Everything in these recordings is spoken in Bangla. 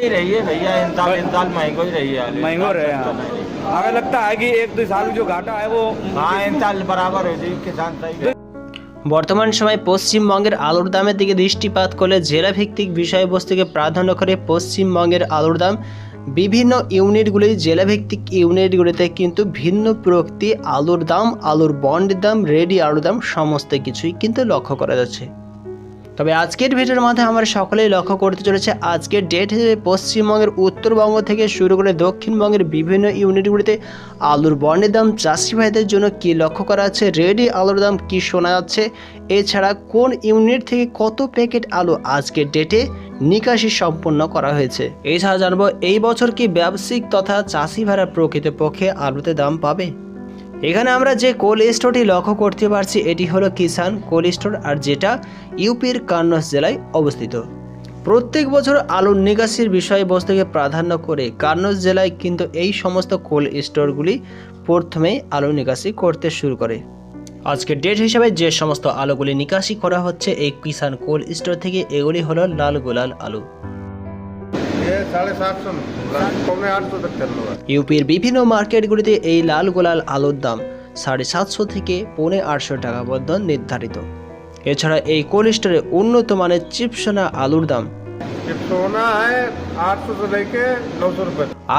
ही रही है भैया इन साल इन साल महंगो ही रही है हाल। महंगो रहे सस्ता हाँ नहीं रही। हमें लगता है कि एक दो साल में जो घाटा है वो हाँ इन साल बराबर हो जाएगी किसान सही रहे। বর্তমান সময়ে পশ্চিমবঙ্গের আলুর দামের দিকে দৃষ্টিপাত করলে জেলাভিত্তিক বিষয়বস্তুকে প্রাধান্য করে পশ্চিমবঙ্গের আলুর দাম বিভিন্ন ইউনিটগুলি জেলাভিত্তিক ইউনিটগুলিতে কিন্তু ভিন্ন প্রকৃতি আলুর দাম আলুর বন্ডের দাম রেডি আলুর দাম সমস্ত কিছুই কিন্তু লক্ষ্য করা যাচ্ছে তবে আজকের ভিডিওর মাধ্যমে আমরা সকলেই লক্ষ্য করতে চলেছে আজকের ডেট হিসেবে পশ্চিমবঙ্গের উত্তরবঙ্গ থেকে শুরু করে দক্ষিণবঙ্গের বিভিন্ন ইউনিটগুলিতে আলুর বন্ডের দাম, চাষি ভাইদের জন্য কি লক্ষ্য করা আছে রেডি আলুর দাম কি শোনা যাচ্ছে, এছাড়া কোন ইউনিট থেকে কত প্যাকেট আলু আজকের ডেটে নিকাশি সম্পন্ন করা হয়েছে? এছাড়া জানব, এই বছর কি ব্যবসায়িক তথা চাষি ভাড়া প্রকৃতপক্ষে আলুতে দাম পাবে? এখানে আমরা যে কোল্ড স্টোরটি লক্ষ্য করতে পারছি, এটি হলো কিষান কোল্ড স্টোর আর যেটা ইউপির কান্নস জেলায় অবস্থিত। প্রত্যেক বছর আলুর নিকাশির বিষয়বস্তুকে প্রাধান্য করে কান্নস জেলায় কিন্তু এই সমস্ত কোল্ড স্টোরগুলি প্রথমেই আলু নিকাশি করতে শুরু করে। আজকের ডেট হিসাবে যে সমস্ত আলুগুলি নিকাশি করা হচ্ছে, এই কিষান কোল্ড স্টোর থেকে এগুলি হলো লাল গোলাল আলু। ইউপির বিভিন্ন মার্কেটগুলিতে এই লাল গোলাল আলুর দাম সাড়ে সাতশো থেকে পৌনে আটশো টাকা পর্যন্ত নির্ধারিত। এছাড়া এই কোল্ড স্টোরে উন্নত মানের চিপসোনা আলুর দাম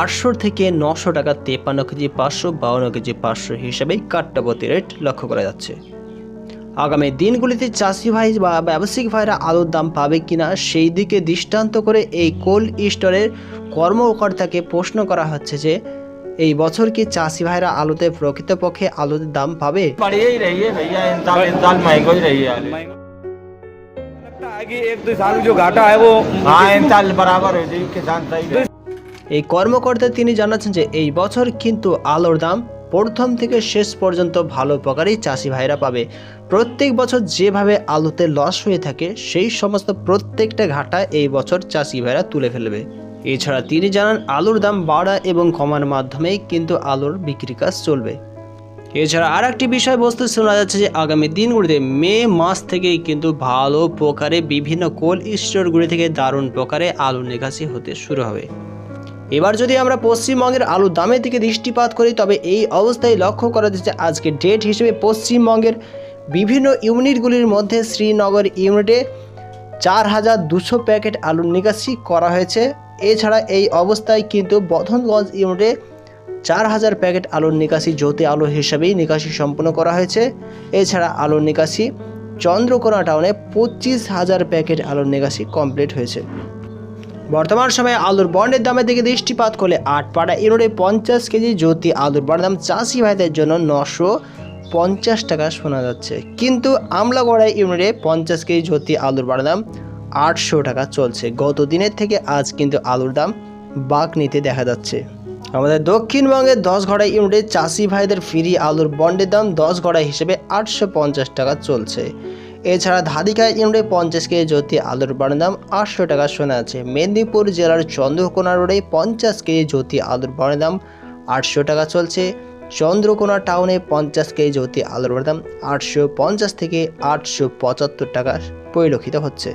আটশো থেকে নশো টাকা তেপান্ন কেজি, পাঁচশো বাউন্ন কেজি, পাঁচশো হিসাবে কাট্টাপতি রেট লক্ষ্য করা যাচ্ছে। আগামী দিনগুলিতে চাষি ভাই বা ব্যবসায়িক ভাইরা আলুর দাম পাবে কিনা সেই দিকে দৃষ্টান্ত করে এই কোল্ড স্টোরের কর্মকর্তাকে প্রশ্ন করা হচ্ছে যে এই বছর কি চাষি ভাইরা আলুতে প্রকৃতপক্ষে আলুর দাম পাবে? এই কর্মকর্তা তিনি জানাচ্ছেন যে এই বছর কিন্তু আলুর দাম প্রথম থেকে শেষ পর্যন্ত ভালো প্রকারেই চাষি ভাইরা পাবে। প্রত্যেক বছর যেভাবে আলুতে লস হয়ে থাকে, সেই সমস্ত প্রত্যেকটা ঘাটা এই বছর চাষি ভাইরা তুলে ফেলবে। এছাড়া তিনি জানান, আলুর দাম বাড়া এবং কমার মাধ্যমেই কিন্তু আলুর বিক্রি কাজ চলবে। এছাড়া আর একটি বিষয়বস্তু শোনা যাচ্ছে যে, আগামী দিনগুলিতে মে মাস থেকেই কিন্তু ভালো প্রকারে বিভিন্ন কোল্ড স্টোরগুলি থেকে দারুণ প্রকারে আলু নিকাশি হতে শুরু হবে। এবার যদি আমরা পশ্চিমবঙ্গের আলুর দামের দিকে দৃষ্টিপাত করি, তবে এই অবস্থায় লক্ষ্য করা যাচ্ছে আজকে ডেট হিসেবে পশ্চিমবঙ্গের বিভিন্ন ইউনিটগুলির মধ্যে শ্রীনগর ইউনিটে চার হাজার দুশো প্যাকেট আলুর নিকাশি করা হয়েছে। এছাড়া এই অবস্থায় কিন্তু বধনগঞ্জ ইউনিটে চার হাজার প্যাকেট আলুর নিকাশি জ্যোতি আলু হিসাবেই নিকাশি সম্পন্ন করা হয়েছে। এছাড়া আলুর নিকাশি চন্দ্রকোনা টাউনে পঁচিশ হাজার প্যাকেট আলুর নিকাশি কমপ্লিট হয়েছে। বর্তমান সময়ে আলুর বন্ডের দামের দিকে দৃষ্টিপাত করলে আটপাড়া ইউনিটে পঞ্চাশ কেজি জ্যোতি আলুর বন্ডের দাম চাষি ভাইদের জন্য নশো পঞ্চাশ টাকা শোনা যাচ্ছে। কিন্তু আমলাগড়া ইউনিটে পঞ্চাশ কেজি জ্যোতি আলুর বন্ডের দাম আটশো টাকা চলছে। গত দিনের থেকে আজ কিন্তু আলুর দাম বাক নিতে দেখা যাচ্ছে। আমাদের দক্ষিণবঙ্গের দশ ঘড়া ইউনিটে চাষি ভাইদের ফ্রি আলুর বন্ডের দাম দশ ঘড়া হিসেবে আটশো পঞ্চাশ টাকা চলছে। এছাড়া ধাদিকা ইউনিটে পঞ্চাশ কেজি জ্যোতি আলুর বন্ডের দাম আটশো টাকা শোনা আছে। মেদিনীপুর জেলার চন্দ্রকোনা রোডে পঞ্চাশ কেজি জ্যোতি আলুর বন্ডের দাম আটশো টাকা চলছে। চন্দ্রকোনা টাউনে পঞ্চাশ কেজি জ্যোতি আলুর বন্ডের দাম আটশো পঞ্চাশ থেকে আটশো পঁচাত্তর টাকা পরিলক্ষিত হচ্ছে।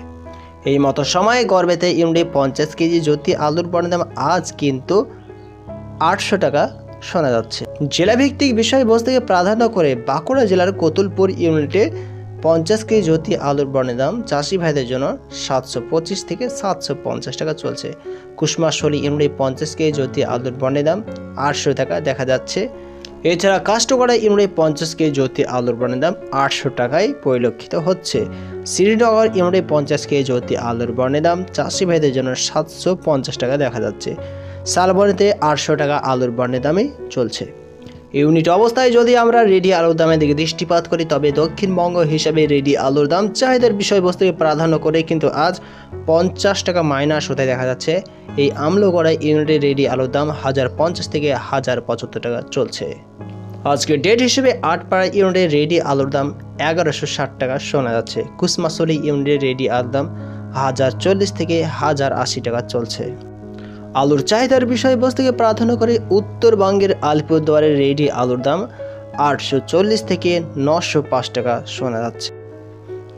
এই মতো সময়ে গড়বেতে ইউনিটে পঞ্চাশ কেজি জ্যোতি আলুর বন্ডের দাম আজ কিন্তু আটশো টাকা শোনা যাচ্ছে। জেলাভিত্তিক বিষয়বস্তুকে প্রাধান্য করে বাঁকুড়া জেলার কতুলপুর ইউনিটে পঞ্চাশ কেজি জ্যোতি আলুর বর্ণের দাম চাষি ভাইদের জন্য সাতশো পঁচিশ থেকে সাতশো পঞ্চাশ টাকা চলছে। কুসমাশলী ইউনিটে পঞ্চাশ কেজি জ্যোতি আলুর বর্ণের দাম আটশো টাকা দেখা যাচ্ছে। এছাড়া কাষ্টকড়া ইউনিটে পঞ্চাশ কেজি জ্যোতি আলুর বর্ণের দাম আটশো টাকায় পরিলক্ষিত হচ্ছে। শ্রীনগর ইউনিটে পঞ্চাশ কেজি জ্যোতি আলুর বর্ণের দাম চাষি ভাইদের জন্য সাতশো পঞ্চাশ টাকা দেখা যাচ্ছে। শালবনিতে আটশো টাকা আলুর বর্ণের দামে চলছে। ইউনিট অবস্থায় যদি আমরা রেডি আলুর দামের দিকে দৃষ্টিপাত করি, তবে দক্ষিণবঙ্গ হিসাবে রেডি আলুর দাম চাহিদার বিষয়বস্তুকে প্রাধান্য করে কিন্তু আজ পঞ্চাশ টাকা মাইনাস হতে দেখা যাচ্ছে। এই আমলগড়া ইউনিটে রেডি আলুর দাম হাজার পঞ্চাশ থেকে হাজার পঁচাত্তর টাকা চলছে। আজকে ডেট হিসেবে আটপাড়া ইউনিটে রেডি আলুর দাম এগারোশো ষাট টাকা শোনা যাচ্ছে। কুসমাসলি ইউনিটে রেডি আলুর দাম হাজার চল্লিশ থেকে হাজার আশি টাকা চলছে। আলুর চাহিদার বিষয়বস্তুকে প্রাধান্য করে উত্তরবঙ্গের আলিপুরদুয়ারের রেডি আলুর দাম আটশো চল্লিশ থেকে নশো পাঁচ টাকা শোনা যাচ্ছে।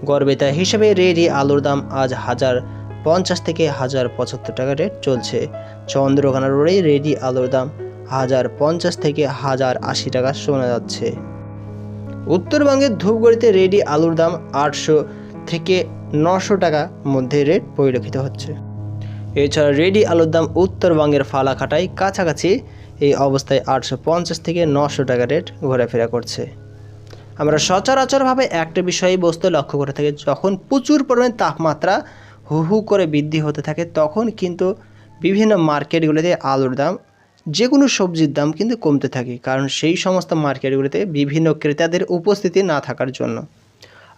গড়বেতা হিসেবে রেডি আলুর দাম আজ হাজার পঞ্চাশ থেকে হাজার পঁচাত্তর টাকা রেট চলছে। চন্দ্রকোনা রোডে রেডি আলুর দাম হাজার পঞ্চাশ থেকে হাজার আশি টাকা শোনা যাচ্ছে। উত্তরবঙ্গের ধূপগড়িতে রেডি আলুর দাম আটশো থেকে নশো টাকা মধ্যে রেট পরিলক্ষিত হচ্ছে। এছাড়া রেডি আলুর দাম উত্তরবঙ্গের ফালাকাটায় কাছাকাছি। এই অবস্থায় আটশো পঞ্চাশ থেকে নশো টাকা রেট ঘোরাফেরা করছে। আমরা সচরাচরভাবে একটা বিষয়ে বস্তু লক্ষ্য করে থাকি, যখন প্রচুর পরিমাণে তাপমাত্রা হু হু করে বৃদ্ধি হতে থাকে, তখন কিন্তু বিভিন্ন মার্কেটগুলিতে আলুর দাম যে কোনো সবজির দাম কিন্তু কমতে থাকে, কারণ সেই সমস্ত মার্কেটগুলিতে বিভিন্ন ক্রেতাদের উপস্থিতি না থাকার জন্য।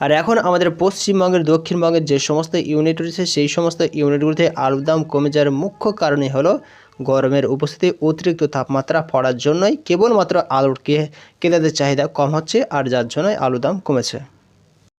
আর এখন আমাদের পশ্চিমবঙ্গের, দক্ষিণবঙ্গের যে সমস্ত ইউনিট রয়েছে, সেই সমস্ত ইউনিটগুলিতে আলুর দাম কমে যাওয়ার মুখ্য কারণই হলো গরমের উপস্থিতি, অতিরিক্ত তাপমাত্রা পড়ার জন্যই কেবলমাত্র আলুর কে, ক্রেতাদের চাহিদা কম হচ্ছে আর যার জন্যই আলুর দাম কমেছে।